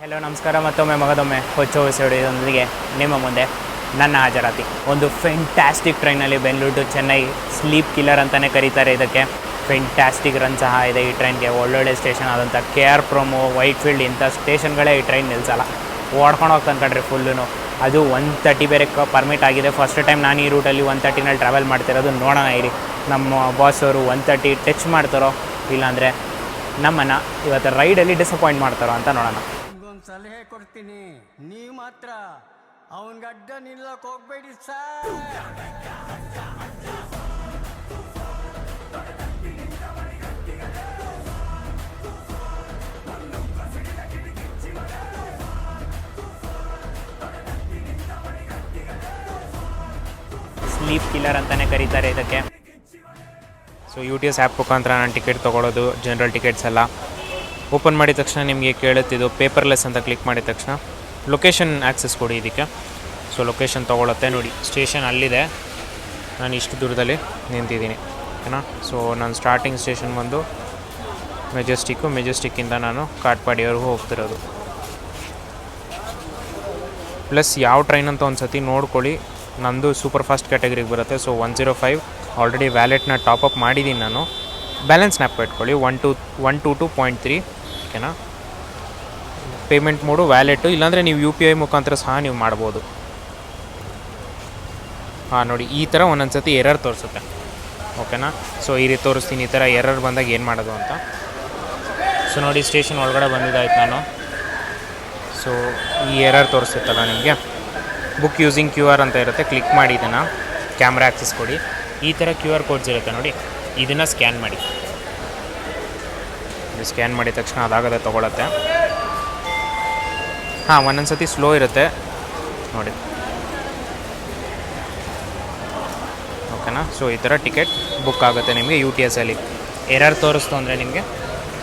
Hello ನಮಸ್ಕಾರ. ಮತ್ತೊಮ್ಮೆ ಮಗದೊಮ್ಮೆ ಹೊಚ್ಚ ಹೊಸೊಡೆಯೊಂದಿಗೆ ನಿಮ್ಮ ಮುಂದೆ ನನ್ನ ಹಾಜರಾತಿ. ಒಂದು ಫೆಂಟ್ಯಾಸ್ಟಿಕ್ ಟ್ರೈನಲ್ಲಿ Bengaluru to Chennai sleep killer ಅಂತಲೇ ಕರೀತಾರೆ ಇದಕ್ಕೆ. ಫೆಂಟ್ಯಾಸ್ಟಿಕ್ ರನ್ ಸಹ ಇದೆ ಈ ಟ್ರೈನ್ಗೆ ಒಳ್ಳೊಳ್ಳೆ ಸ್ಟೇಷನ್ ಆದಂಥ K R Puram Whitefield ಇಂಥ ಸ್ಟೇಷನ್ಗಳೇ ಈ ಟ್ರೈನ್ ನಿಲ್ಸಲ್ಲ. ಓಡ್ಕೊಂಡು ಹೋಗ್ತಾನೆ ಕಣ್ರಿ ಫುಲ್ಲು ಅದು ಒನ್ ತರ್ಟಿ ಬೇರೆ ಪರ್ಮಿಟ್ ಆಗಿದೆ. ಫಸ್ಟ್ ಟೈಮ್ ನಾನು ಈ ರೂಟಲ್ಲಿ ಒನ್ ತರ್ಟಿನಲ್ಲಿ ಟ್ರಾವೆಲ್ ಮಾಡ್ತಿರೋದು ನೋಡೋಣ ಇರಿ. ನಮ್ಮ ಬಾಸ್ ಅವರು ಒನ್ ತರ್ಟಿ ಟಚ್ ಮಾಡ್ತಾರೋ ಇಲ್ಲಾಂದರೆ ನಮ್ಮನ್ನು ಇವತ್ತು ರೈಡಲ್ಲಿ ಡಿಸಪಾಯಿಂಟ್ ಮಾಡ್ತಾರೋ ಅಂತ ನೋಡೋಣ. ಸಲಹೆ ಕೊಡ್ತೀನಿ. ನೀವು ಮಾತ್ರ ಅವನ ಗಡ್ಡ ನಿಲ್ಲಕ್ ಹೋಗ್ಬೇಡಿ ಸರ್. ಸ್ಲೀಪ್ ಕಿಲ್ಲರ್ ಅಂತಲೇ ಕರೀತಾರೆ ಇದಕ್ಕೆ. So U T S app ಮುಖಾಂತರ ನಾನು ಟಿಕೆಟ್ ತೊಗೊಳೋದು ಜನರಲ್ ಟಿಕೆಟ್ಸ್ ಎಲ್ಲ. ಓಪನ್ ಮಾಡಿದ ತಕ್ಷಣ ನಿಮಗೆ ಕೇಳುತ್ತಿದ್ದು ಪೇಪರ್ಲೆಸ್ ಅಂತ ಕ್ಲಿಕ್ ಮಾಡಿದ ತಕ್ಷಣ ಲೊಕೇಶನ್ ಆ್ಯಕ್ಸಸ್ ಕೊಡಿ ಇದಕ್ಕೆ. ಸೊ ಲೊಕೇಶನ್ ತೊಗೊಳುತ್ತೆ ನೋಡಿ, ಸ್ಟೇಷನ್ ಅಲ್ಲಿದೆ. ನಾನು ಇಷ್ಟು ದೂರದಲ್ಲಿ ನಿಂತಿದ್ದೀನಿ, ಓಕೆನಾ? ಸೊ ನಾನು ಸ್ಟಾರ್ಟಿಂಗ್ ಸ್ಟೇಷನ್ ಬಂದು ಮೆಜೆಸ್ಟಿಕ್ಕು ಮೆಜೆಸ್ಟಿಕ್ಕಿಂದ ನಾನು ಕಾಟ್ಪಾಡಿಯವರೆಗೂ ಹೋಗ್ತಿರೋದು. ಪ್ಲಸ್ ಯಾವ ಟ್ರೈನ್ ಅಂತ ಒಂದು ಸತಿ ನೋಡ್ಕೊಳ್ಳಿ, ನಂದು ಸೂಪರ್ ಫಾಸ್ಟ್ ಕ್ಯಾಟಗರಿಗೆ ಬರುತ್ತೆ. So one zero five already ವ್ಯಾಲೆಟ್ನ up ಮಾಡಿದ್ದೀನಿ ನಾನು. ಬ್ಯಾಲೆನ್ಸ್ ನ್ಯಾಪ್ ಇಟ್ಕೊಳ್ಳಿ one two one two two point three ಓಕೆನಾ ಪೇಮೆಂಟ್ ಮೋಡು ವ್ಯಾಲೆಟ್ಟು ಇಲ್ಲಾಂದರೆ ನೀವು ಯು ಪಿ ಐ ಮುಖಾಂತರ ಸಹ ನೀವು ಮಾಡ್ಬೋದು. ಹಾಂ, ನೋಡಿ, ಈ ಥರ ಒಂದೊಂದು ಸತಿ ಎರರ್ ತೋರಿಸುತ್ತೆ ಓಕೆನಾ ಸೊ ಈ ರೀತಿ ತೋರಿಸ್ತೀನಿ, ಈ ಥರ ಎರರ್ ಬಂದಾಗ ಏನು ಮಾಡೋದು ಅಂತ. ಸೊ ನೋಡಿ ಸ್ಟೇಷನ್ ಒಳಗಡೆ ಬಂದಿದ್ದಾಯ್ತು ನಾನು. ಸೊ ಈ ಎರರ್ ತೋರಿಸುತ್ತಲ್ಲ ನಿಮಗೆ? ಬುಕ್ ಯೂಸಿಂಗ್ ಕ್ಯೂ ಆರ್ ಅಂತ ಇರುತ್ತೆ ಕ್ಲಿಕ್ ಮಾಡಿ ಇದನ್ನು. ಕ್ಯಾಮ್ರಾ ಆ್ಯಕ್ಸಸ್ ಕೊಡಿ. ಈ ಥರ ಕ್ಯೂ ಆರ್ ಕೋಡ್ಸ್ ಇರುತ್ತೆ ನೋಡಿ. ಇದನ್ನು ಸ್ಕ್ಯಾನ್ ಮಾಡಿ. ಇದು ಸ್ಕ್ಯಾನ್ ಮಾಡಿದ ತಕ್ಷಣ ಅದಾಗದೆ ತೊಗೊಳತ್ತೆ. ಹಾಂ ಒಂದೊಂದು ಸತಿ ಸ್ಲೋ ಇರುತ್ತೆ. ನೋಡಿ. ಓಕೆನಾ? ಸೊ ಈ ಥರ ಟಿಕೆಟ್ ಬುಕ್ ಆಗುತ್ತೆ ನಿಮಗೆ ಯು ಟಿ ಎಸ್ಸಲ್ಲಿ ಎರರ್ ತೋರಿಸ್ತು ಅಂದರೆ ನಿಮಗೆ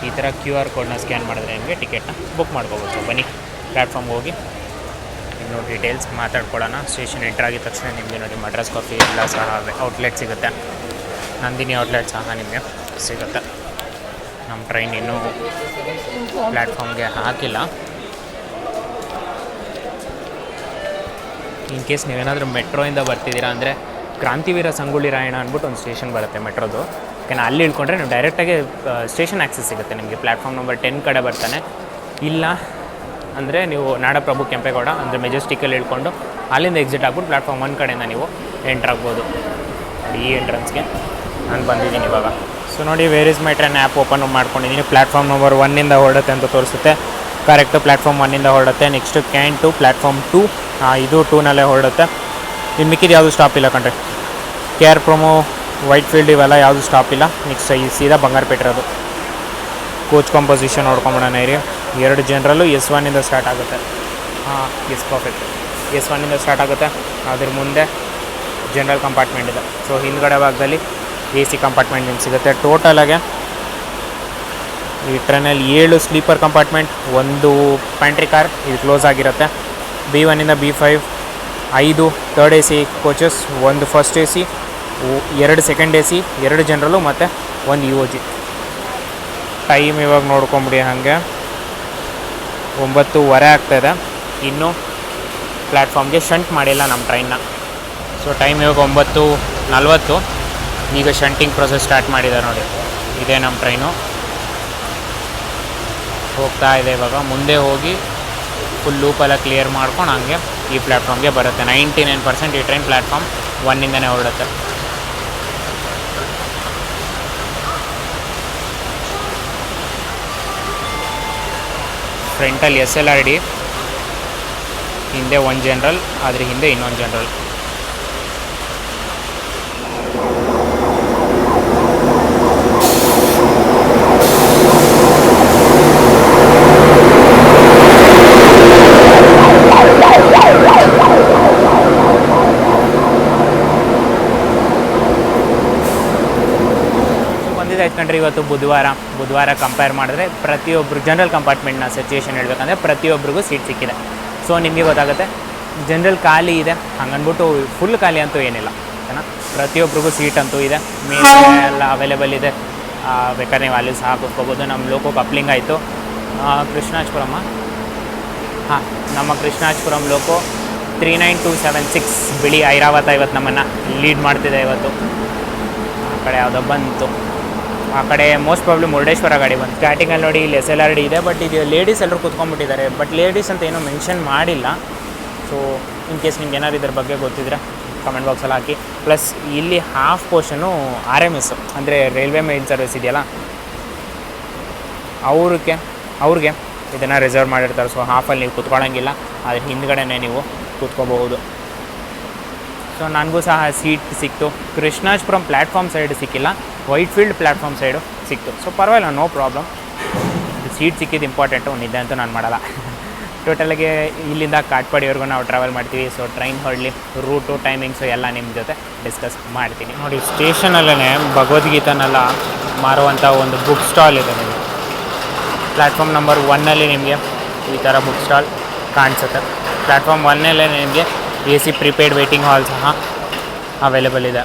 ಈ ಥರ ಕ್ಯೂ ಆರ್ ಕೋಡ್ನ ಸ್ಕ್ಯಾನ್ ಮಾಡಿದ್ರೆ ನಿಮಗೆ ಟಿಕೆಟ್ನ ಬುಕ್ ಮಾಡ್ಕೋಬೋದು. ಬನ್ನಿ ಪ್ಲ್ಯಾಟ್ಫಾರ್ಮ್ಗೆ ಹೋಗಿ. ಇನ್ನು ಡೀಟೇಲ್ಸ್ ಮಾತಾಡ್ಕೊಳ್ಳೋಣ. ಸ್ಟೇಷನ್ ಎಂಟರ್ ಆಗಿದ ತಕ್ಷಣ ನಿಮಗೆ ನೋಡಿ ಮಡ್ರಾಸ್ ಕಾಫಿ ಎಲ್ಲ ಸಹ ಔಟ್ಲೆಟ್ ಸಿಗುತ್ತೆ. ನಂದಿನಿ ಔಟ್ಲೆಟ್ ಸಹ ನಿಮಗೆ ಸಿಗುತ್ತೆ. ನಮ್ಮ ಟ್ರೈನ್ ಇನ್ನೂ ಪ್ಲ್ಯಾಟ್ಫಾರ್ಮ್ಗೆ ಹಾಕಿಲ್ಲ. ಇನ್ ಕೇಸ್ ನೀವೇನಾದರೂ ಮೆಟ್ರೋಯಿಂದ ಬರ್ತಿದ್ದೀರಾ ಅಂದರೆ ಕ್ರಾಂತಿವೀರ ಸಂಗೊಳ್ಳಿ ರಾಯಣ ಅಂದ್ಬಿಟ್ಟು ಒಂದು ಸ್ಟೇಷನ್ ಬರುತ್ತೆ ಮೆಟ್ರೋದು ಯಾಕೆಂದರೆ ಅಲ್ಲಿ ಇಳ್ಕೊಂಡ್ರೆ ನೀವು ಡೈರೆಕ್ಟಾಗಿ ಸ್ಟೇಷನ್ ಆ್ಯಕ್ಸಸ್ ಸಿಗುತ್ತೆ ನಿಮಗೆ. ಪ್ಲ್ಯಾಟ್ಫಾರ್ಮ್ ನಂಬರ್ ಟೆನ್ ಕಡೆ ಬರ್ತಾನೆ. ಇಲ್ಲ ಅಂದರೆ ನೀವು ನಾಡಪ್ರಭು ಕೆಂಪೇಗೌಡ ಅಂದರೆ ಮೆಜೆಸ್ಟಿಕಲ್ಲಿ ಇಳ್ಕೊಂಡು ಅಲ್ಲಿಂದ ಎಕ್ಸಿಟ್ ಆಗ್ಬಿಟ್ಟು ಪ್ಲ್ಯಾಟ್ಫಾರ್ಮ್ ಒಂದು ಕಡೆಯಿಂದ ನೀವು ಎಂಟ್ರ್ ಆಗ್ಬೋದು. ಈ ಎಂಟ್ರೆನ್ಸ್ಗೆ ನಾನು ಬಂದಿದ್ದೀನಿ ಇವಾಗ. ಸೊ ನೋಡಿ where is my train app open ಮಾಡ್ಕೊಂಡಿದ್ದೀನಿ. ಪ್ಲ್ಯಾಟ್ಫಾರ್ಮ್ ನಂಬರ್ ಒನ್ನಿಂದ ಹೊರಡುತ್ತೆ ಅಂತ ತೋರಿಸುತ್ತೆ. ಕರೆಕ್ಟ್ ಪ್ಲ್ಯಾಟ್ಫಾರ್ಮ್ ಒನ್ನಿಂದ ಹೊರಡುತ್ತೆ. Next cantonment platform two ಇದು ಟೂನಲ್ಲೇ ಹೊರಡುತ್ತೆ. ಇನ್ನು ಮಿಕ್ಕಿದ ಯಾವುದು ಸ್ಟಾಪ್ ಇಲ್ಲ ಕಣ್ರಿ. K R Puram white field ಇವೆಲ್ಲ ಯಾವುದು ಸ್ಟಾಪ್ ಇಲ್ಲ. ನೆಕ್ಸ್ಟ್ ಈ ಸೀದಾ ಬಂಗಾರಪೇಟೆ ಅದು ಕೋಚ್ ಕಾಂಪೋಸಿಷನ್ ನೋಡ್ಕೊಂಬಿಡೋಣ ಇರಿ. ಎರಡು ಜನರಲ್ಲು ಎಸ್ ಒನ್ನಿಂದ ಸ್ಟಾರ್ಟ್ ಆಗುತ್ತೆ. ಹಾಂ ಎಸ್ ಪರ್ಫೆಕ್ಟ್ ಎಸ್ ಒನ್ನಿಂದ ಸ್ಟಾರ್ಟ್ ಆಗುತ್ತೆ. ಅದ್ರ ಮುಂದೆ ಜನರಲ್ ಕಂಪಾರ್ಟ್ಮೆಂಟ್ ಇದೆ. ಸೊ ಹಿಂದ್ಗಡೆ ಭಾಗದಲ್ಲಿ ಎ ಸಿ ಕಂಪಾರ್ಟ್ಮೆಂಟ್ ನಿಮ್ಗೆ ಸಿಗುತ್ತೆ ಟೋಟಲಾಗೆ ಈ ಟ್ರೈನಲ್ಲಿ ಏಳು ಸ್ಲೀಪರ್ ಕಂಪಾರ್ಟ್ಮೆಂಟ್ ಒಂದು ಪ್ಯಾಂಟ್ರಿ ಕಾರ್ ಇದು ಕ್ಲೋಸ್ ಆಗಿರುತ್ತೆ. ಬಿ ಒನ್ನಿಂದ ಬಿ ಫೈವ್ ಐದು ತರ್ಡ್ ಎ ಸಿ ಕೋಚಸ್ ಒಂದು ಫಸ್ಟ್ ಎ ಸಿ ಎರಡು ಸೆಕೆಂಡ್ ಎ ಸಿ ಎರಡು ಜನರಲ್ಲು ಮತ್ತು ಒಂದು ಯು ಜಿ ಟೈಮ್ ಇವಾಗ ನೋಡ್ಕೊಂಬಿಡಿ ಹಾಗೆ. ಒಂಬತ್ತುವರೆ ಆಗ್ತಾಯಿದೆ ಇನ್ನೂ ಪ್ಲ್ಯಾಟ್ಫಾರ್ಮ್ಗೆ ಶಂಟ್ ಮಾಡಿಲ್ಲ ನಮ್ಮ ಟ್ರೈನ್ನ ಸೊ ಟೈಮ್ ಇವಾಗ ಒಂಬತ್ತು ನಲ್ವತ್ತು. ಈಗ ಶಂಟಿಂಗ್ ಪ್ರೊಸೆಸ್ ಸ್ಟಾರ್ಟ್ ಮಾಡಿದ್ದಾರೆ ನೋಡಿ. ಇದೇ ನಮ್ಮ ಟ್ರೈನು ಹೋಗ್ತಾ ಇದೆ ಇವಾಗ. ಮುಂದೆ ಹೋಗಿ ಫುಲ್ ಲೂಪೆಲ್ಲ ಕ್ಲಿಯರ್ ಮಾಡ್ಕೊಂಡು ಹಂಗೆ ಈ ಪ್ಲ್ಯಾಟ್ಫಾರ್ಮ್ಗೆ ಬರುತ್ತೆ. ನೈಂಟಿ ನೈನ್ ಪರ್ಸೆಂಟ್ ಈ ಟ್ರೈನ್ ಪ್ಲ್ಯಾಟ್ಫಾರ್ಮ್ ಒನ್ನಿಂದನೇ ಹೊರಡುತ್ತೆ. ಫ್ರಂಟಲ್ಲಿ ಎಸ್ ಎಲ್ ಆರ್ ಡಿ ಹಿಂದೆ ಒನ್ ಜನರಲ್ ಆದರೆ ಹಿಂದೆ ಇನ್ನೊಂದು ಜನರಲ್ ಇವತ್ತು ಬುಧವಾರ ಬುಧವಾರ ಕಂಪೇರ್ ಮಾಡಿದ್ರೆ ಪ್ರತಿಯೊಬ್ಬರು ಜನರಲ್ ಕಂಪಾರ್ಟ್ಮೆಂಟ್ನ ಸಿಚುವೇಶನ್ ಹೇಳ್ಬೇಕಂದ್ರೆ ಪ್ರತಿಯೊಬ್ಬರಿಗೂ ಸೀಟ್ ಸಿಕ್ಕಿದೆ. ಸೊ ನಿಮಗೆ ಗೊತ್ತಾಗುತ್ತೆ ಜನರಲ್ ಖಾಲಿ ಇದೆ, ಹಂಗನ್ಬಿಟ್ಟು ಫುಲ್ ಖಾಲಿ ಅಂತೂ ಏನಿಲ್ಲ. ಓಕೆನಾ ಪ್ರತಿಯೊಬ್ಬರಿಗೂ ಸೀಟ್ ಅಂತೂ ಇದೆ ಮೇನ್ ಎಲ್ಲ ಅವೈಲೇಬಲ್ ಇದೆ. ಬೇಕಾದ್ರೆ ನೀವು ಅಲ್ಲಿ ಸಹ ಕೂತ್ಕೋಬೋದು. ನಮ್ಮ ಲೋಕೋ ಕಪ್ಲಿಂಗ್ ಆಯಿತು. ಕೃಷ್ಣಾಜಪುರಮ್ಮ ಹಾಂ, ನಮ್ಮ Krishnarajapuram loco three nine two seven six ಬಿಳಿ ಐರಾವತ ಇವತ್ತು ನಮ್ಮನ್ನು ಲೀಡ್ ಮಾಡ್ತಿದೆ ಇವತ್ತು. ಆ ಕಡೆ ಯಾವುದೋ ಬಂತು. ಆ ಕಡೆ ಮೋಸ್ಟ್ ಪ್ರಾಬ್ಲಿ ಮುರುಡೇಶ್ವರ ಗಾಡಿ ಬಂತು. ಸ್ಟಾರ್ಟಿಂಗಲ್ಲಿ ನೋಡಿ ಇಲ್ಲಿ ಎಸ್ ಎಲ್ ಆರ್ ಡಿ ಇದೆ ಬಟ್ ಇದು ಲೇಡೀಸ್ ಎಲ್ಲರೂ ಕೂತ್ಕೊಂಡ್ಬಿಟ್ಟಿದ್ದಾರೆ. ಬಟ್ ಲೇಡೀಸ್ ಅಂತ ಏನೂ ಮೆನ್ಷನ್ ಮಾಡಿಲ್ಲ. ಸೊ ಇನ್ ಕೇಸ್ ನಿಮ್ಗೆ ಏನಾದ್ರು ಇದ್ರ ಬಗ್ಗೆ ಗೊತ್ತಿದ್ರೆ ಕಮೆಂಟ್ ಬಾಕ್ಸಲ್ಲಿ ಹಾಕಿ. ಪ್ಲಸ್ ಇಲ್ಲಿ half portion R M S ಅಂದರೆ ರೈಲ್ವೆ ಮೇಲ್ ಸರ್ವಿಸ್ ಇದೆಯಲ್ಲ? ಅವ್ರಿಗೆ ಅವ್ರಿಗೆ ಇದನ್ನು ರಿಸರ್ವ್ ಮಾಡಿರ್ತಾರೆ. ಸೊ ಹಾಫಲ್ಲಿ ನೀವು ಕೂತ್ಕೊಳ್ಳೋಂಗಿಲ್ಲ. ಅದ್ರ ಹಿಂದ್ಗಡೆನೇ ನೀವು ಕೂತ್ಕೋಬಹುದು. ಸೊ ನನಗೂ ಸಹ ಸೀಟ್ ಸಿಕ್ತು. ಕೃಷ್ಣಾಜಪುರಂ ಪ್ಲ್ಯಾಟ್ಫಾರ್ಮ್ ಸೈಡ್ ಸಿಕ್ಕಿಲ್ಲ. ವೈಟ್ ಫೀಲ್ಡ್ ಪ್ಲ್ಯಾಟ್ಫಾರ್ಮ್ ಸೈಡು ಸಿಕ್ತು. ಸೊ ಪರವಾಗಿಲ್ಲ ನೋ ಪ್ರಾಬ್ಲಮ್ ಸೀಟ್ ಸಿಕ್ಕಿದ್ದು ಇಂಪಾರ್ಟೆಂಟು ನಿದ್ದೆ ಅಂತೂ ನಾನು ಮಾಡಲ್ಲ. ಟೋಟಲಾಗಿ ಇಲ್ಲಿಂದ ಕಾಟ್ಪಾಡಿವರೆಗೂ ನಾವು ಟ್ರಾವೆಲ್ ಮಾಡ್ತೀವಿ. ಸೊ ಟ್ರೈನ್ ಹೊರಡ್ಲಿ ರೂಟು ಟೈಮಿಂಗ್ಸು ಎಲ್ಲ ನಿಮ್ಮ ಜೊತೆ ಡಿಸ್ಕಸ್ ಮಾಡ್ತೀನಿ. ನೋಡಿ ಸ್ಟೇಷನಲ್ಲೇ ಭಗವದ್ಗೀತನೆಲ್ಲ ಮಾರುವಂಥ ಒಂದು ಬುಕ್ ಸ್ಟಾಲ್ ಇದೆ ನಿಮಗೆ. ಪ್ಲ್ಯಾಟ್ಫಾರ್ಮ್ ನಂಬರ್ ಒನ್ನಲ್ಲಿ ನಿಮಗೆ ಈ ಥರ ಬುಕ್ ಸ್ಟಾಲ್ ಕಾಣಿಸುತ್ತೆ. ಪ್ಲ್ಯಾಟ್ಫಾರ್ಮ್ ಒನ್ನಲ್ಲೇ ನಿಮಗೆ A C prepaid waiting hall ಸಹ ಅವೈಲೇಬಲ್ ಇದೆ.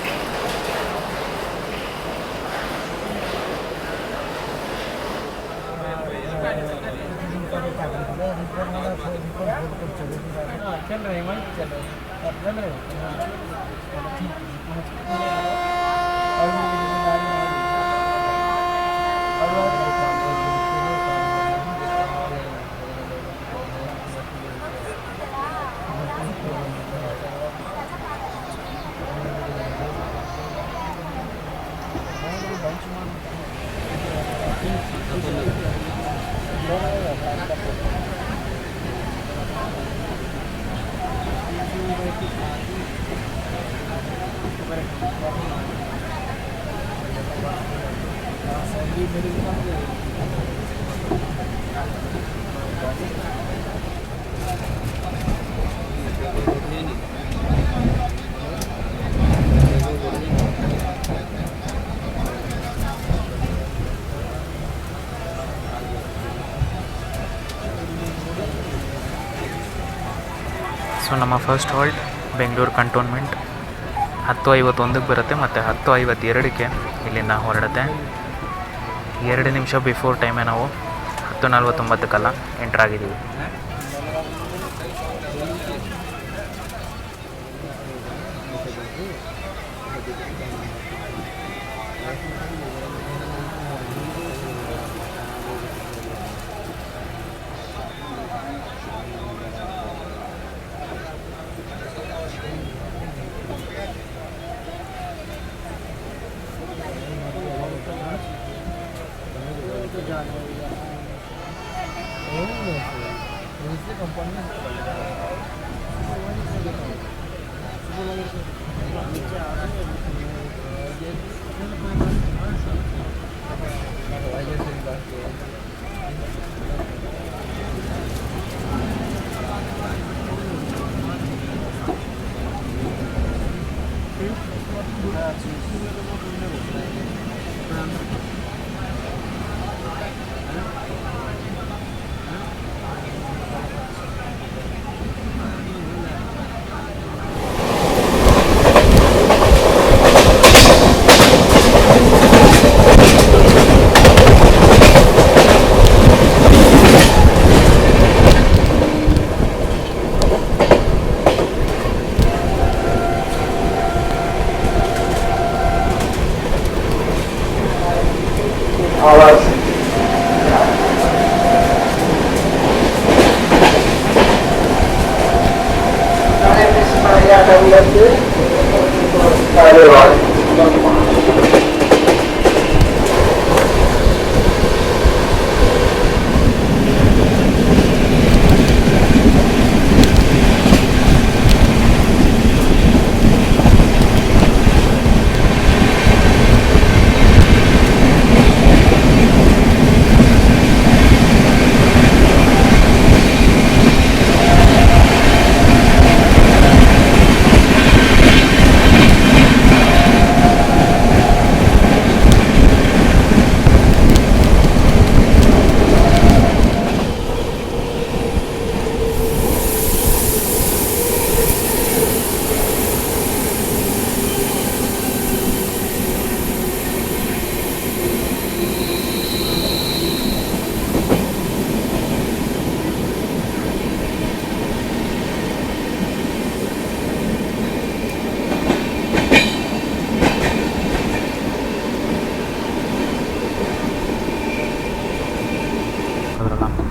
ಸೊ ನಮ್ಮ ಫಸ್ಟ್ ಹಾಲ್ಟ್ ಬೆಂಗಳೂರು ಕಂಟೋನ್ಮೆಂಟ್ ಹತ್ತು ಐವತ್ತೊಂದಕ್ಕೆ ಬರುತ್ತೆ ಮತ್ತು ಹತ್ತು ಐವತ್ತೆರಡಕ್ಕೆ ಇಲ್ಲಿಂದ ಹೊರಡುತ್ತೆ. ಎರಡು ನಿಮಿಷ ಬಿಫೋರ್ ಟೈಮೇ ನಾವು ಹತ್ತು ನಲ್ವತ್ತೊಂಬತ್ತಕ್ಕೆಲ್ಲ ಎಂಟ್ರ್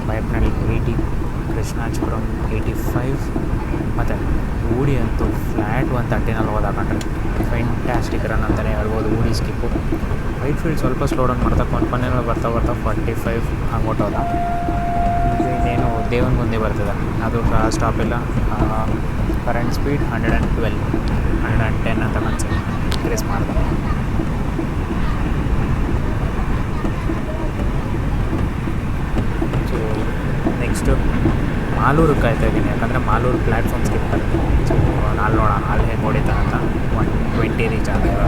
ಬೈಪ್ನಲ್ಲಿ ಏಯ್ಟಿ ಕೃಷ್ಣಾಚಪುರಂ ಏಯ್ಟಿ ಫೈವ್ ಮತ್ತು ಊಡಿ ಅಂತೂ ಫ್ಲ್ಯಾಟ್ ಒನ್ ತರ್ಟಿನಲ್ಲಿ ಹೋದಾಕೊಂಡ್ರೆ ಫೆಂಟ್ಯಾಸ್ಟಿಕ್ ರನ್ ಅಂತಲೇ ಹೇಳ್ಬೋದು, ಊಡಿ ಸ್ಕಿಪ್ಪು ವೈಟ್ ಫೀಲ್ಡ್ ಸ್ವಲ್ಪ ಸ್ಲೋ ಡೌನ್ ಮಾಡ್ತಾ ಕೊನೆ ಬರ್ತಾ ಬರ್ತಾ ಫಾರ್ಟಿ ಫೈವ್ ಹಂಗೆ ಹೊಟ್ಟೋದ. ಇದು ದೇವನ ಮುಂದೆ ಬರ್ತದೆ. ಅದು ಸ್ಟಾಪ್ ಇಲ್ಲ. Current speed hundred and twelve hundred and ten ಅಂತ ಕನ್ಸಿ. ಇನ್ಕ್ರೀಸ್ ಮಾಡ್ದೆ ನೆಕ್ಸ್ಟ್ ಮಾಲೂರು ಕಾಯ್ತಾ ಇದ್ದೀನಿ. ಯಾಕಂದರೆ ಮಾಲೂರು ಪ್ಲ್ಯಾಟ್ಫಾರ್ಮ್ ಸ್ಕಿಪ್ ಸೊ ನಾಳೆ ನೋಡೋಣ. ಅಲ್ಲಿ ಹೇಗೆ ಹೊಡಿತಾ ಅಂತ ಒನ್ ಟ್ವೆಂಟಿ ರೀಚ್ ಆದಾಗ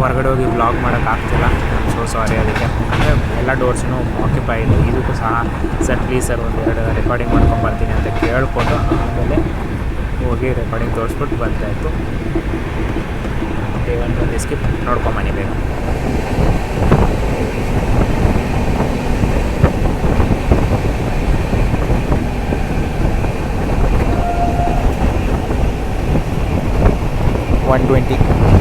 ಹೊರಗಡೆ ಹೋಗಿ ಬ್ಲಾಗ್ ಮಾಡೋಕ್ಕಾಗ್ತಿಲ್ಲ ಸೊ ಸಾರಿ ಅದಕ್ಕೆ. ಅಂದರೆ ಎಲ್ಲ ಡೋರ್ಸ್ನೂ ಆಕ್ಯುಪೈ ಇಲ್ಲ ಇದಕ್ಕೂ ಸಹ ಸರ್ ಪ್ಲೀಸ್ ಸರ್ ಒಂದು ಎರಡು ರೆಕಾರ್ಡಿಂಗ್ ಮಾಡ್ಕೊಂಬರ್ತೀನಿ ಅಂತ ಕೇಳ್ಕೊಂಡು ಆಮೇಲೆ ಹೋಗಿ ರೆಕಾರ್ಡಿಂಗ್ ತೋರಿಸ್ಬಿಟ್ಟು ಬಂದಾಯಿತು. ಒಂದು ಸ್ಕಿಪ್ ನೋಡ್ಕೊಂಬನಿ ಬೇಗ. 120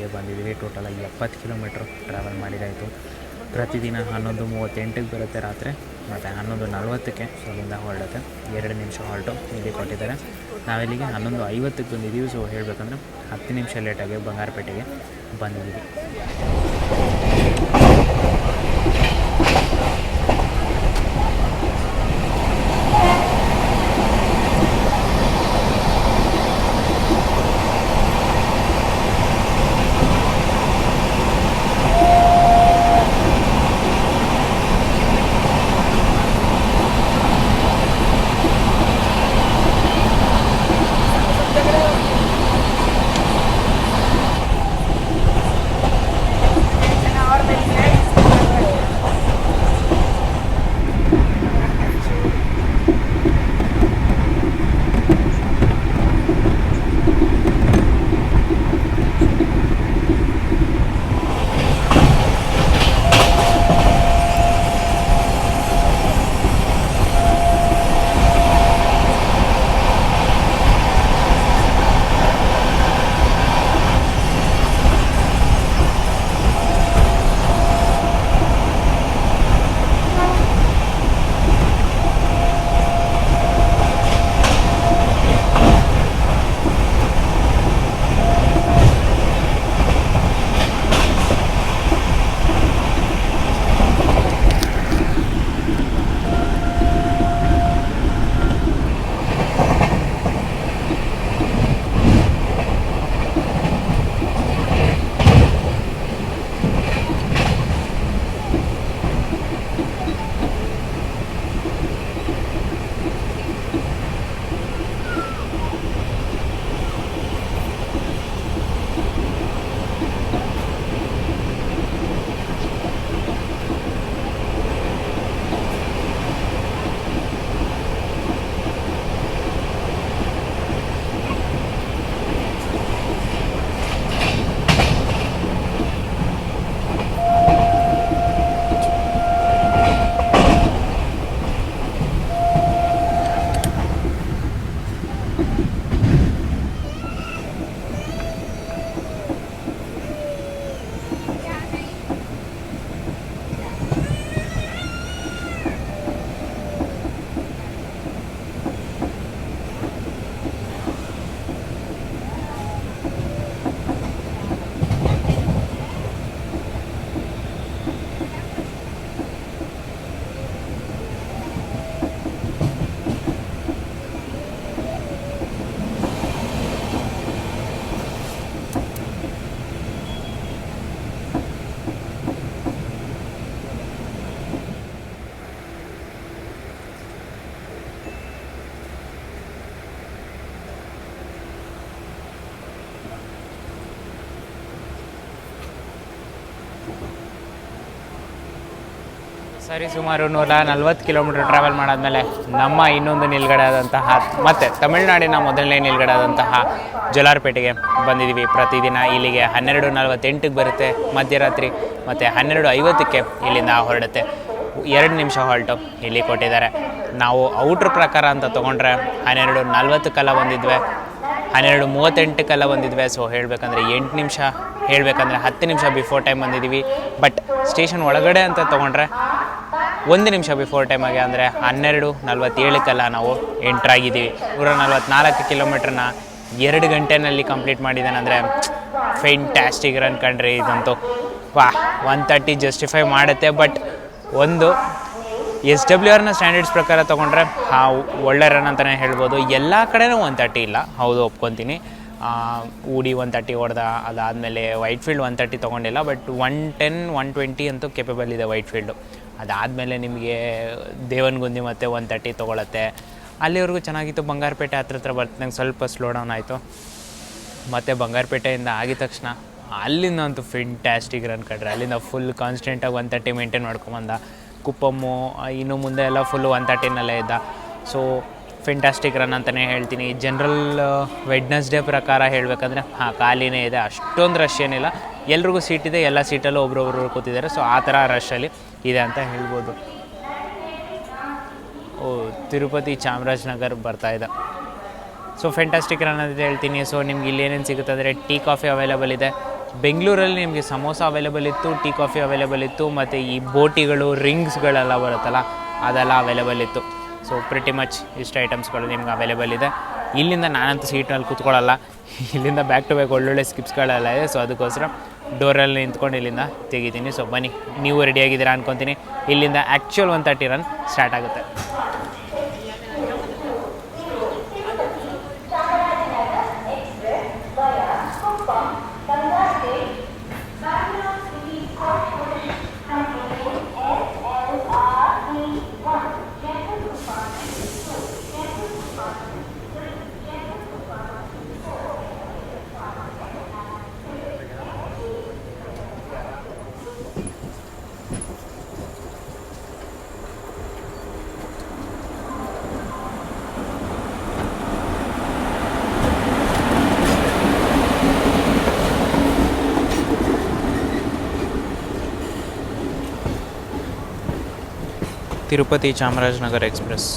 ಬಂಗಾರಪೇಟೆಗೆ ಬಂದಿದ್ದೀವಿ. ಟೋಟಲಾಗಿ ಎಪ್ಪತ್ತು ಕಿಲೋಮೀಟ್ರ್ ಟ್ರಾವೆಲ್ ಮಾಡಿದಾಯಿತು. ಪ್ರತಿದಿನ ಹನ್ನೊಂದು ಮೂವತ್ತೆಂಟಿಗೆ ಬರುತ್ತೆ ರಾತ್ರಿ, ಮತ್ತು ಹನ್ನೊಂದು ನಲ್ವತ್ತಕ್ಕೆ ಸೊ ಅಲ್ಲಿಂದ ಹೊರಡುತ್ತೆ. ಎರಡು ನಿಮಿಷ ಹಾಲ್ಟು ಇಲ್ಲಿ ಕೊಟ್ಟಿದ್ದಾರೆ. ನಾವಿಲ್ಲಿಗೆ ಹನ್ನೊಂದು ಐವತ್ತಕ್ಕೆ ಬಂದಿದ್ದೀವಿ ಸೊ ಹೇಳಬೇಕಂದ್ರೆ ಹತ್ತು ನಿಮಿಷ ಲೇಟಾಗಿ ಬಂಗಾರಪೇಟೆಗೆ ಬಂದಿದ್ದೀವಿ. ಸರಿ, ಸುಮಾರು ನೂರ ನಲ್ವತ್ತು ಕಿಲೋಮೀಟರ್ ಟ್ರಾವೆಲ್ ಮಾಡಾದ್ಮೇಲೆ ನಮ್ಮ ಇನ್ನೊಂದು ನಿಲ್ಗಡೆ ಆದಂತಹ, ಮತ್ತು ತಮಿಳುನಾಡಿನ ಮೊದಲನೇ ನಿಲ್ಗಡೆ ಆದಂತಹ ಜೋಲಾರ್ಪೇಟೆಗೆ ಬಂದಿದ್ದೀವಿ. ಪ್ರತಿದಿನ ಇಲ್ಲಿಗೆ ಹನ್ನೆರಡು ನಲವತ್ತೆಂಟಿಗೆ ಬರುತ್ತೆ ಮಧ್ಯರಾತ್ರಿ, ಮತ್ತು ಹನ್ನೆರಡು ಐವತ್ತಕ್ಕೆ ಇಲ್ಲಿಂದ ಹೊರಡುತ್ತೆ. ಎರಡು ನಿಮಿಷ ಹಾಲ್ಟು ಇಲ್ಲಿ ಕೊಟ್ಟಿದ್ದಾರೆ. ನಾವು ಔಟ್ರ್ ಪ್ರಕಾರ ಅಂತ ತೊಗೊಂಡ್ರೆ ಹನ್ನೆರಡು ನಲ್ವತ್ತಕ್ಕೆಲ್ಲ ಬಂದಿದ್ವಿ, ಹನ್ನೆರಡು ಮೂವತ್ತೆಂಟಕ್ಕೆಲ್ಲ ಬಂದಿದ್ವಿ. ಸೊ ಹೇಳಬೇಕಂದ್ರೆ ಎಂಟು ನಿಮಿಷ, ಹೇಳಬೇಕಂದ್ರೆ ಹತ್ತು ನಿಮಿಷ ಬಿಫೋರ್ ಟೈಮ್ ಬಂದಿದ್ದೀವಿ. ಬಟ್ ಸ್ಟೇಷನ್ ಒಳಗಡೆ ಅಂತ ತೊಗೊಂಡ್ರೆ ಒಂದು ನಿಮಿಷ ಬಿಫೋರ್ ಟೈಮಾಗೆ ಅಂದರೆ ಹನ್ನೆರಡು ನಲ್ವತ್ತೇಳಕ್ಕೆಲ್ಲ ನಾವು ಎಂಟ್ರಾಗಿದ್ದೀವಿ ನೂರ ನಲ್ವತ್ನಾಲ್ಕು ಕಿಲೋಮೀಟ್ರನ್ನ ಎರಡು ಗಂಟೆನಲ್ಲಿ ಕಂಪ್ಲೀಟ್ ಮಾಡಿದ್ದಾನೆ ಅಂದರೆ ಫೆಂಟ್ಯಾಸ್ಟಿಕ್ ರನ್ ಕಂಡ್ರಿ ಇದಂತೂ. ವಾ ಒನ್ ತರ್ಟಿ ಜಸ್ಟಿಫೈ ಮಾಡುತ್ತೆ ಬಟ್ ಒಂದು ಎಸ್ ಡಬ್ಲ್ಯೂ ಆರ್ನ ಸ್ಟ್ಯಾಂಡರ್ಡ್ಸ್ ಪ್ರಕಾರ ತೊಗೊಂಡ್ರೆ, ಹಾ, ಒಳ್ಳೆ ರನ್ ಅಂತಲೇ ಹೇಳ್ಬೋದು. ಎಲ್ಲ ಕಡೆನೂ ಒನ್ ತರ್ಟಿ ಇಲ್ಲ. ಹೌದು, ಒಪ್ಕೊತೀನಿ. ಊಡಿ ಒನ್ ತರ್ಟಿ ಹೊಡೆದ, ಅದಾದಮೇಲೆ white field one thirty ತೊಗೊಂಡಿಲ್ಲ but one ten one twenty ಅಂತೂ ಕೆಪಬಲ್ ಇದೆ ವೈಟ್ ಫೀಲ್ಡು ಅದಾದಮೇಲೆ ನಿಮಗೆ ದೇವನಗುಂದಿ ಮತ್ತು ಒನ್ ತರ್ಟಿ ತೊಗೊಳತ್ತೆ. ಅಲ್ಲಿವರೆಗೂ ಚೆನ್ನಾಗಿತ್ತು. ಬಂಗಾರಪೇಟೆ ಹತ್ರ ಹತ್ರ ಬರ್ತಿದ್ದಂಗೆ ಸ್ವಲ್ಪ ಸ್ಲೋ ಡೌನ್ ಆಯಿತು. ಮತ್ತು ಬಂಗಾರಪೇಟೆಯಿಂದ ಆಗಿದ ತಕ್ಷಣ ಅಲ್ಲಿಂದ ಅಂತೂ ಫಿಂಟ್ಯಾಸ್ಟಿಕ್ ರನ್ ಕಟ್ರೆ. ಅಲ್ಲಿಂದ ಫುಲ್ ಕಾನ್ಸ್ಟೆಂಟಾಗಿ ಒನ್ ತರ್ಟಿ ಮೇಂಟೈನ್ ಮಾಡ್ಕೊಂಬಂದ ಕುಪ್ಪಮ್ಮು ಇನ್ನು ಮುಂದೆ ಎಲ್ಲ ಫುಲ್ ಒನ್ ತರ್ಟಿನಲ್ಲೇ ಇದ್ದ. ಸೊ ಫಿಂಟ್ಯಾಸ್ಟಿಕ್ ರನ್ ಅಂತಲೇ ಹೇಳ್ತೀನಿ. ಜನರಲ್ ವೆಡ್ನೆಸ್ಡೇ ಪ್ರಕಾರ ಹೇಳಬೇಕಂದ್ರೆ, ಹಾಂ, ಖಾಲಿನೇ ಇದೆ. ಅಷ್ಟೊಂದು ರಶ್ ಏನಿಲ್ಲ. ಎಲ್ರಿಗೂ ಸೀಟ್ ಇದೆ. ಎಲ್ಲ ಸೀಟಲ್ಲೂ ಒಬ್ರೊಬ್ರು ಕೂತಿದ್ದಾರೆ. ಸೊ ಆ ಥರ ರಶಲ್ಲಿ ಇದೆ ಅಂತ ಹೇಳ್ಬೋದು. ಓ, ತಿರುಪತಿ ಚಾಮರಾಜನಗರ್ ಇದೆ. ಸೊ ಫೆಂಟಾಸ್ಟಿಕ್ ರನ್ ಅಂತ ಹೇಳ್ತೀನಿ. ಸೊ ನಿಮ್ಗೆ ಇಲ್ಲಿ ಏನೇನು ಸಿಗುತ್ತೆ ಅಂದರೆ ಟೀ, ಕಾಫಿ ಅವೈಲೇಬಲ್ ಇದೆ. ಬೆಂಗಳೂರಲ್ಲಿ ನಿಮಗೆ ಸಮೋಸ ಅವೈಲೇಬಲ್ ಇತ್ತು, ಟೀ, ಕಾಫಿ ಅವೈಲೇಬಲ್ ಇತ್ತು, ಮತ್ತು ಈ ಬೋಟಿಗಳು ರಿಂಗ್ಸ್ಗಳೆಲ್ಲ ಬರುತ್ತಲ್ಲ, ಅದೆಲ್ಲ ಅವೈಲೇಬಲ್ ಇತ್ತು. ಸೊ ಪ್ರಿಟಿ ಮಚ್ ಇಷ್ಟು ಐಟಮ್ಸ್ಗಳು ನಿಮ್ಗೆ ಅವೈಲೇಬಲ್ ಇದೆ. ಇಲ್ಲಿಂದ ನಾನಂತೂ ಸೀಟಲ್ಲಿ ಕೂತ್ಕೊಳ್ಳಲ್ಲ. ಇಲ್ಲಿಂದ ಬ್ಯಾಕ್ ಟು ಬ್ಯಾಕ್ ಒಳ್ಳೊಳ್ಳೆ ಸ್ಕಿಪ್ಸ್ಗಳೆಲ್ಲ ಇದೆ. ಸೊ ಅದಕ್ಕೋಸ್ಕರ ಡೋರಲ್ಲಿ ನಿಂತ್ಕೊಂಡು ಇಲ್ಲಿಂದ ತೆಗಿತೀನಿ. ಸೊ ಬನ್ನಿ, ನೀವು ರೆಡಿಯಾಗಿದ್ದೀರಾ ಅನ್ಕೊತೀನಿ. ಇಲ್ಲಿಂದ actual one thirty run start ಆಗುತ್ತೆ. ತಿರುಪತಿ ಚಾಮರಾಜನಗರ ಎಕ್ಸ್ಪ್ರೆಸ್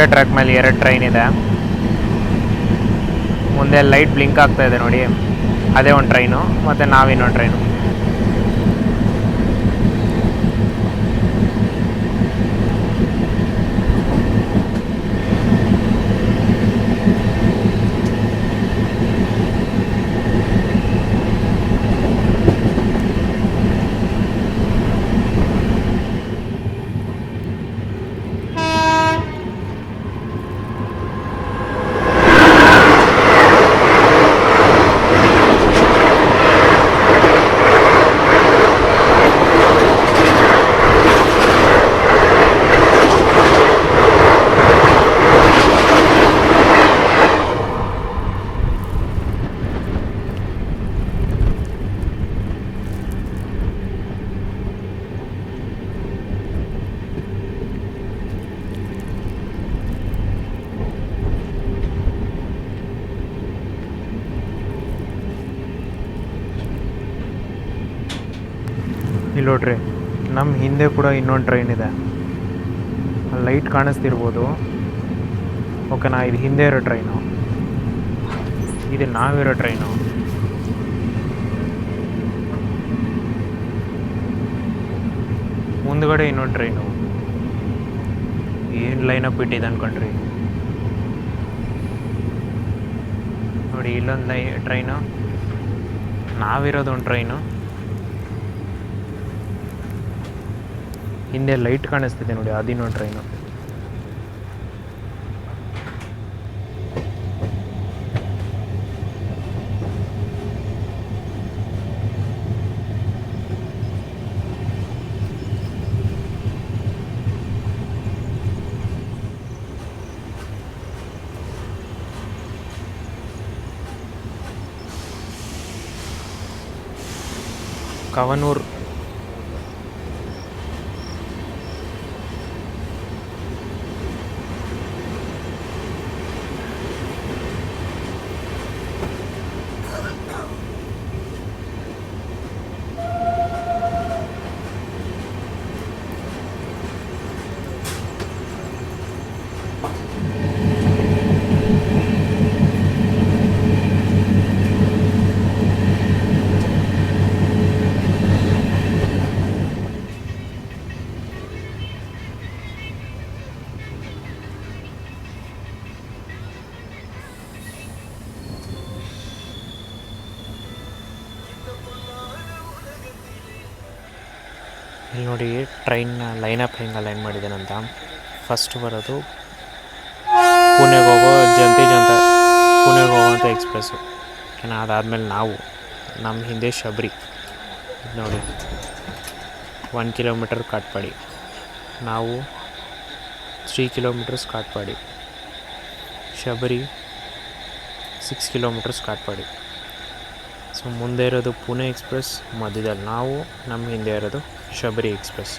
ಒಂದೇ ಟ್ರ್ಯಾಕ್ ಮೇಲೆ ಎರಡು ಟ್ರೈನ್ ಇದೆ. ಮುಂದೆ ಲೈಟ್ ಬ್ಲಿಂಕ್ ಆಗ್ತಾ ಇದೆ ನೋಡಿ. ಅದೇ ಒಂದು ಟ್ರೈನು ಮತ್ತು ನಾವಿನ್ನೊಂದು ಟ್ರೈನು ಇಲ್ಲಿ ನೋಡ್ರಿ ನಮ್ಮ ಹಿಂದೆ ಕೂಡ ಇನ್ನೊಂದು ಟ್ರೈನ್ ಇದೆ. ಲೈಟ್ ಕಾಣಿಸ್ತಿರ್ಬೋದು. ಓಕೆನಾ ಇದು ಹಿಂದೆ ಇರೋ ಟ್ರೈನು ಇದು ನಾವಿರೋ ಟ್ರೈನು ಮುಂದ್ಗಡೆ ಇನ್ನೊಂದು ಟ್ರೈನು ಏನು ಲೈನಪ್ ಬಿಟ್ಟಿದೆ ಅಂದ್ಕೊಂಡ್ರಿ ನೋಡಿ, ಇಲ್ಲೊಂದು ಲೈ ಟ್ರೈನು ನಾವಿರೋದು ಒಂದು ಟ್ರೈನು ಹಿಂದೆ ಲೈಟ್ ಕಾಣಿಸ್ತಿದೆ ನೋಡಿ ಆದಿನೋ ಟ್ರೈನು. ಕವನೂರ್. ಟ್ರೈನ್ನ ಲೈನಪ್ ಹೆಂಗೆ ಲೈನ್ ಮಾಡಿದ್ದಾನಂತ ಫಸ್ಟ್ ಬರೋದು ಪುಣೆಗೆ ಹೋಗೋ ಜಂತಿ ಜಂತ ಪುಣೆಗೆ ಹೋಗೋವಂಥ ಎಕ್ಸ್ಪ್ರೆಸ್ಸು ಏನ ಅದಾದಮೇಲೆ ನಾವು ನಮ್ಮ ಹಿಂದೆ ಶಬರಿ. ನೋಡಿ ಒನ್ ಕಿಲೋಮೀಟರ್ ಕಾಟ್ಪಾಡಿ. ನಾವು three kilometres Katpadi. Sabari six kilometres Katpadi. So ಮುಂದೆ ಇರೋದು ಪುಣೆ ಎಕ್ಸ್ಪ್ರೆಸ್ ಮಧ್ಯದಲ್ಲಿ ನಾವು ನಮ್ಮ ಹಿಂದೆ ಇರೋದು ಶಬರಿ ಎಕ್ಸ್ಪ್ರೆಸ್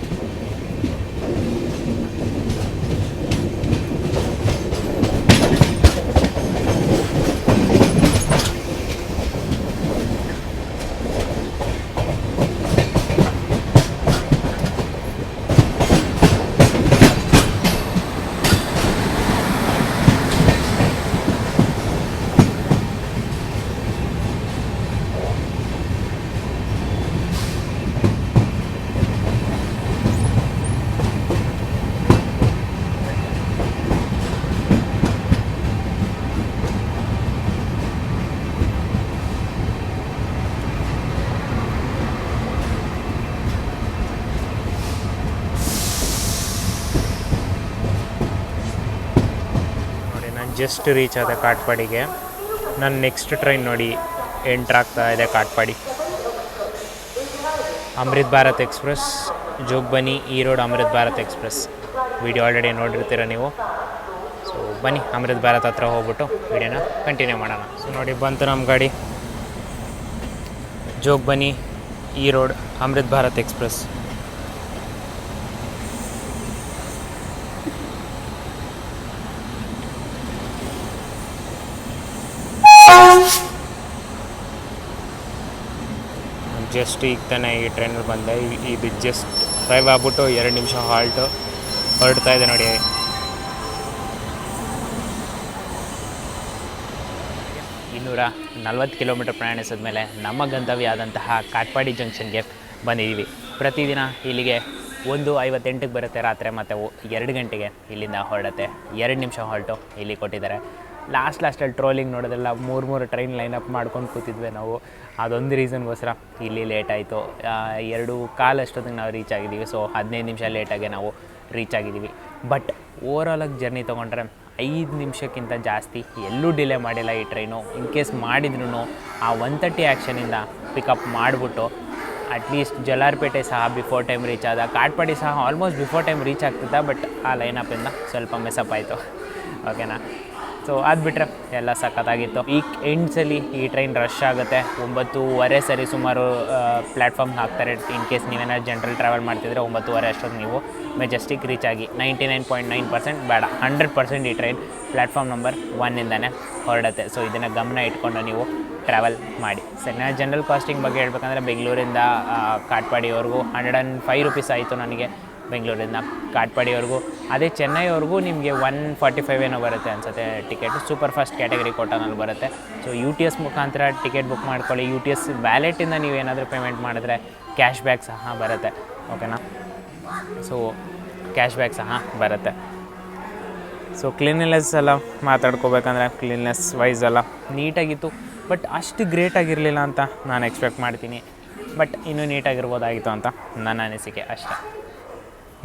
ಜಸ್ಟ್ ರೀಚ್ ಆದ ಕಾಟ್ಪಾಡಿಗೆ. ನನ್ನ ನೆಕ್ಸ್ಟ್ ಟ್ರೈನ್ ನೋಡಿ ಎಂಟ್ರ್ ಆಗ್ತಾ ಇದೆ Katpadi. Amrit Bharat express, Jogbani Erode Amrit Bharat express. Video already ನೋಡಿರ್ತೀರ ನೀವು. ಸೊ ಬನ್ನಿ, ಅಮೃತ್ ಭಾರತ್ ಹತ್ರ ಹೋಗ್ಬಿಟ್ಟು ವಿಡಿಯೋನ ಕಂಟಿನ್ಯೂ ಮಾಡೋಣ. ಸೊ ನೋಡಿ, ಬಂತು ನಮ್ಮ ಗಾಡಿ. ಜೋಗ್ಬನಿ ಈ road Amrit Bharat express. Just ಈಗ ತಾನೇ ಈ ಟ್ರೈನಲ್ಲಿ ಬಂದೆ. ಇದು ಜಸ್ಟ್ ಡ್ರೈವ್ ಆಗ್ಬಿಟ್ಟು ಎರಡು ನಿಮಿಷ ಹಾಲ್ಟು ಹೊರಡ್ತಾ ಇದೆ ನೋಡಿ. ಇನ್ನೂರ ನಲ್ವತ್ತು ಕಿಲೋಮೀಟರ್ ಪ್ರಯಾಣಿಸಿದ ಮೇಲೆ ನಮ್ಮ ಗಂತವ್ಯ ಆದಂತಹ ಕಾಟ್ಪಾಡಿ ಜಂಕ್ಷನ್ಗೆ ಬಂದಿದ್ದೀವಿ. ಪ್ರತಿದಿನ ಇಲ್ಲಿಗೆ ಒಂದು ಐವತ್ತೆಂಟಕ್ಕೆ ಬರುತ್ತೆ ರಾತ್ರಿ, ಮತ್ತು ಎರಡು ಗಂಟೆಗೆ ಇಲ್ಲಿಂದ ಹೊರಡುತ್ತೆ. ಎರಡು ನಿಮಿಷ ಹೊರಟು ಇಲ್ಲಿ ಕೊಟ್ಟಿದ್ದಾರೆ. ಲಾಸ್ಟ್ ಲಾಸ್ಟಲ್ಲಿ ಟ್ರೋಲಿಂಗ್ ನೋಡೋದೆಲ್ಲ ಮೂರು ಮೂರು ಟ್ರೈನ್ ಲೈನಪ್ ಮಾಡ್ಕೊಂಡು ಕೂತಿದ್ವಿ ನಾವು. ಅದೊಂದು ರೀಸನ್ಗೋಸ್ಕರ ಇಲ್ಲಿ ಲೇಟ್ ಆಯಿತು. ಎರಡು ಕಾಲು ಅಷ್ಟೊತ್ತಿಗೆ ನಾವು ರೀಚ್ ಆಗಿದ್ದೀವಿ. ಸೊ ಹದಿನೈದು ನಿಮಿಷ ಲೇಟಾಗೆ ನಾವು ರೀಚ್ ಆಗಿದ್ದೀವಿ. ಬಟ್ ಓವರಾಲಾಗಿ ಜರ್ನಿ ತೊಗೊಂಡ್ರೆ ಐದು ನಿಮಿಷಕ್ಕಿಂತ ಜಾಸ್ತಿ ಎಲ್ಲೂ ಡಿಲೇ ಮಾಡಿಲ್ಲ ಈ ಟ್ರೈನು ಇನ್ ಕೇಸ್ ಮಾಡಿದ್ರು ಆ ಒನ್ ತರ್ಟಿ ಆ್ಯಕ್ಷನಿಂದ ಪಿಕಪ್ ಮಾಡಿಬಿಟ್ಟು ಅಟ್ಲೀಸ್ಟ್ ಜಲಾರ್ಪೇಟೆ ಸಹ ಬಿಫೋರ್ ಟೈಮ್ ರೀಚ್ ಆದ. ಕಾಟ್ಪಾಡಿ ಸಹ ಆಲ್ಮೋಸ್ಟ್ ಬಿಫೋರ್ ಟೈಮ್ ರೀಚ್ ಆಗ್ತಿದ್ದ ಬಟ್ ಆ ಲೈನಪ್ಪಿಂದ ಸ್ವಲ್ಪ ಮೆಸಪ್ ಆಯಿತು. ಓಕೆನಾ ಸೊ ಅದು ಬಿಟ್ಟರೆ ಎಲ್ಲ ಸಖತ್ತಾಗಿತ್ತು. ಈ ಎಂಡ್ಸಲ್ಲಿ ಈ ಟ್ರೈನ್ ರಶ್ ಆಗುತ್ತೆ. ಒಂಬತ್ತೂವರೆ ಸರಿ ಸುಮಾರು ಪ್ಲಾಟ್ಫಾರ್ಮ್ ಹಾಕ್ತಾರೆ. ಇನ್ ಕೇಸ್ ನೀವೇನಾದ್ರು ಜನರಲ್ ಟ್ರಾವೆಲ್ ಮಾಡ್ತಿದ್ರೆ ಒಂಬತ್ತುವರೆ ಅಷ್ಟೊತ್ತು ನೀವು ಮೆಜೆಸ್ಟಿಕ್ ರೀಚ್ ಆಗಿ. Ninety nine point nine percent ಬೇಡ. ಹಂಡ್ರೆಡ್ ಪರ್ಸೆಂಟ್ ಈ ಟ್ರೈನ್ ಪ್ಲ್ಯಾಟ್ಫಾರ್ಮ್ ನಂಬರ್ ಒನ್ನಿಂದನೇ ಹೊರಡುತ್ತೆ. ಸೊ ಇದನ್ನು ಗಮನ ಇಟ್ಕೊಂಡು ನೀವು ಟ್ರಾವೆಲ್ ಮಾಡಿ. ಸರಿ, ನಾನು ಜನರಲ್ ಕಾಸ್ಟಿಂಗ್ ಬಗ್ಗೆ ಹೇಳ್ಬೇಕಂದ್ರೆ ಬೆಂಗಳೂರಿಂದ ಕಾಟ್ಪಾಡಿವರೆಗೂ ಹಂಡ್ರೆಡ್ ಆ್ಯಂಡ್ ಫೈವ್ ರುಪೀಸ್ ಆಯಿತು ನನಗೆ. ಬೆಂಗಳೂರಿಂದ ಕಾಟ್ಪಾಡಿವರೆಗೂ. ಅದೇ ಚೆನ್ನೈವರೆಗೂ ನಿಮಗೆ ಒನ್ ಫಾರ್ಟಿ ಫೈವ್ ಏನೋ ಬರುತ್ತೆ ಅನ್ಸುತ್ತೆ ಟಿಕೆಟ್. ಸೂಪರ್ ಫಾಸ್ಟ್ ಕ್ಯಾಟಗರಿ ಕೋಟಾನಲ್ಲಿ ಬರುತ್ತೆ. ಸೊ ಯು ಟಿ ಎಸ್ ಮುಖಾಂತರ ಟಿಕೆಟ್ ಬುಕ್ ಮಾಡ್ಕೊಳ್ಳಿ. ಯು ಟಿ ಎಸ್ ವ್ಯಾಲೆಟಿಂದ ನೀವು ಏನಾದರೂ ಪೇಮೆಂಟ್ ಮಾಡಿದ್ರೆ ಕ್ಯಾಶ್ ಬ್ಯಾಕ್ ಸಹ ಬರುತ್ತೆ. ಓಕೆನಾ ಸೊ ಕ್ಯಾಶ್ ಬ್ಯಾಕ್ ಸಹ ಬರುತ್ತೆ. ಸೊ ಕ್ಲೀನ್ನೆಸ್ ಎಲ್ಲ ಮಾತಾಡ್ಕೋಬೇಕಂದ್ರೆ ಕ್ಲೀನ್ನೆಸ್ ವೈಸ್ ಎಲ್ಲ ನೀಟಾಗಿತ್ತು. ಬಟ್ ಅಷ್ಟು ಗ್ರೇಟ್ ಆಗಿರಲಿಲ್ಲ ಅಂತ ನಾನು ಎಕ್ಸ್ಪೆಕ್ಟ್ ಮಾಡ್ತೀನಿ. ಬಟ್ ಇನ್ನೂ ನೀಟಾಗಿರ್ಬೋದಾಗಿತ್ತು ಅಂತ ನನ್ನ ಅನಿಸಿಕೆ ಅಷ್ಟೇ.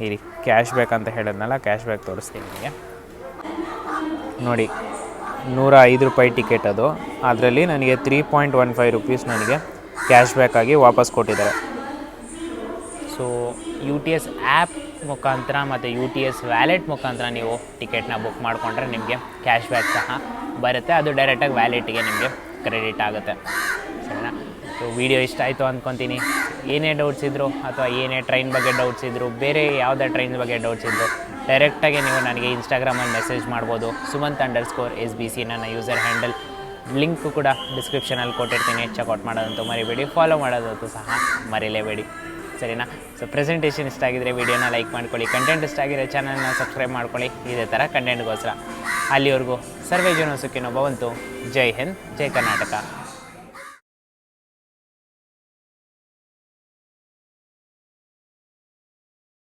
ಇರಿ ಕ್ಯಾಶ್ ಬ್ಯಾಕ್ ಅಂತ ಹೇಳಿದ್ನಲ್ಲ, ಕ್ಯಾಶ್ ಬ್ಯಾಕ್ ತೋರಿಸ್ತೀನಿ ನಿಮಗೆ. ನೋಡಿ, ನೂರ ಐದು ರೂಪಾಯಿ ಟಿಕೆಟ್ ಅದು. ಅದರಲ್ಲಿ ನನಗೆ three point one five rupees ನನಗೆ ಕ್ಯಾಶ್ ಬ್ಯಾಕ್ ಆಗಿ ವಾಪಸ್ ಕೊಟ್ಟಿದ್ದಾರೆ. So U T S app ಮುಖಾಂತರ ಮತ್ತು ಯು ಟಿ ಎಸ್ ವ್ಯಾಲೆಟ್ ಮುಖಾಂತರ ನೀವು ಟಿಕೆಟ್ನ ಬುಕ್ ಮಾಡಿಕೊಂಡ್ರೆ ನಿಮಗೆ ಕ್ಯಾಶ್ ಬ್ಯಾಕ್ ಸಹ ಬರುತ್ತೆ. ಅದು ಡೈರೆಕ್ಟಾಗಿ ವ್ಯಾಲೆಟ್ಗೆ ನಿಮಗೆ ಕ್ರೆಡಿಟ್ ಆಗುತ್ತೆ. ಸೊ ವಿಡಿಯೋ ಇಷ್ಟ ಆಯಿತು ಅಂದ್ಕೊತೀನಿ ಏನೇ ಡೌಟ್ಸ್ ಇದ್ದರು ಅಥವಾ ಏನೇ ಟ್ರೈನ್ ಬಗ್ಗೆ ಡೌಟ್ಸ್ ಇದ್ದರು ಬೇರೆ ಯಾವುದೇ ಟ್ರೈನ್ ಬಗ್ಗೆ ಡೌಟ್ಸ್ ಇದ್ದರು ಡೈರೆಕ್ಟಾಗಿ ನೀವು ನನಗೆ ಇನ್ಸ್ಟಾಗ್ರಾಮಲ್ಲಿ ಮೆಸೇಜ್ ಮಾಡ್ಬೋದು. Sumant under score S B C ನನ್ನ ಯೂಸರ್ ಹ್ಯಾಂಡಲ್ ಲಿಂಕು ಕೂಡ ಡಿಸ್ಕ್ರಿಪ್ಷನಲ್ಲಿ ಕೊಟ್ಟಿರ್ತೀನಿ. ಚೆಕ್ಔಟ್ ಮಾಡೋದಂತೂ ಮರಿಬೇಡಿ. ಫಾಲೋ ಮಾಡೋದಂತೂ ಸಹ ಮರಿಲೇಬೇಡಿ. ಸರಿನಾ? ಸೊ ಪ್ರೆಸೆಂಟೇಷನ್ ಇಷ್ಟ ಆಗಿದ್ರೆ ವಿಡಿಯೋನ ಲೈಕ್ ಮಾಡ್ಕೊಳ್ಳಿ. ಕಂಟೆಂಟ್ ಇಷ್ಟ ಆಗಿದ್ರೆ ಚಾನಲ್ನ ಸಬ್ಸ್ಕ್ರೈಬ್ ಮಾಡ್ಕೊಳ್ಳಿ. ಇದೇ ಥರ ಕಂಟೆಂಟ್ಗೋಸ್ಕರ ಅಲ್ಲಿವರೆಗೂ ಸರ್ವೇ ಜನ ಸುಖಿನೋ ಭವಂತು ಜೈ ಹಿಂದ್, ಜೈ ಕರ್ನಾಟಕ.